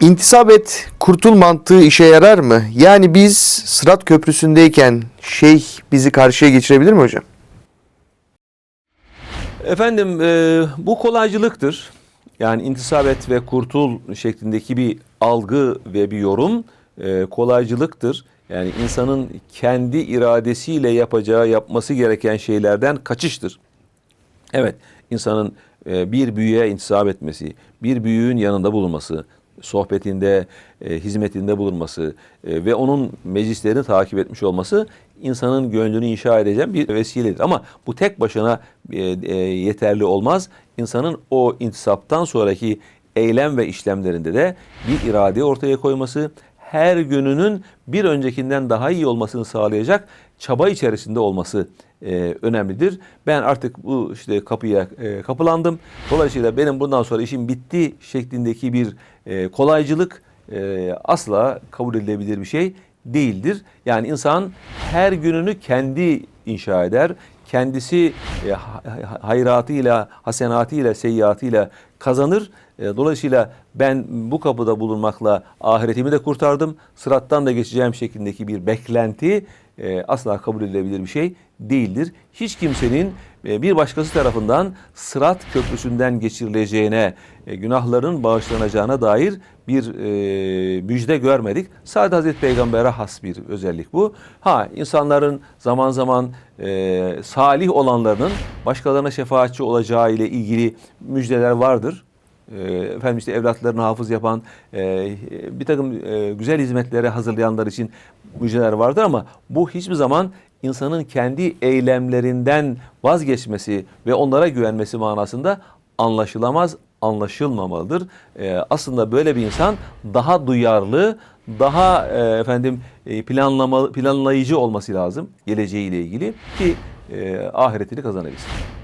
İntisap et, kurtul mantığı işe yarar mı? Yani biz Sırat Köprüsü'ndeyken şeyh bizi karşıya geçirebilir mi hocam? Efendim e, bu kolaycılıktır. Yani intisap et ve kurtul şeklindeki bir algı ve bir yorum e, kolaycılıktır. Yani insanın kendi iradesiyle yapacağı, yapması gereken şeylerden kaçıştır. Evet, insanın e, bir büyüğe intisap etmesi, bir büyüğün yanında bulunması, sohbetinde, e, hizmetinde bulunması e, ve onun meclislerini takip etmiş olması insanın gönlünü inşa edeceğim bir vesiledir. Ama bu tek başına e, e, yeterli olmaz. İnsanın o intisaptan sonraki eylem ve işlemlerinde de bir irade ortaya koyması, her gününün bir öncekinden daha iyi olmasını sağlayacak çaba içerisinde olması e, önemlidir. Ben artık bu işte kapıya e, kapılandım. Dolayısıyla benim bundan sonra işim bitti şeklindeki bir e, kolaycılık e, asla kabul edilebilir bir şey değildir. Yani insan her gününü kendi inşa eder. Kendisi e, ha- ha- hayratıyla, hasenatıyla, seyyiatıyla kazanır. E, Dolayısıyla ben bu kapıda bulunmakla ahiretimi de kurtardım. Sırattan da geçeceğim şeklindeki bir beklenti e, asla kabul edilebilir bir şey değildir. Hiç kimsenin e, bir başkası tarafından sırat köprüsünden geçirileceğine, e, günahların bağışlanacağına dair bir e, müjde görmedik. Sadece Hazreti Peygamber'e has bir özellik bu. Ha insanların zaman zaman e, salih olanlarının başkalarına şefaatçi olacağı ile ilgili müjdeler vardır. E, efendim işte evlatlarını hafız yapan, e, bir takım e, güzel hizmetlere hazırlayanlar için müjdeler vardır ama bu hiçbir zaman insanın kendi eylemlerinden vazgeçmesi ve onlara güvenmesi manasında anlaşılamaz, anlaşılmamalıdır. E, aslında böyle bir insan daha duyarlı, daha e, efendim e, planlama, planlayıcı olması lazım geleceğiyle ilgili ki e, ahiretini kazanabilsin.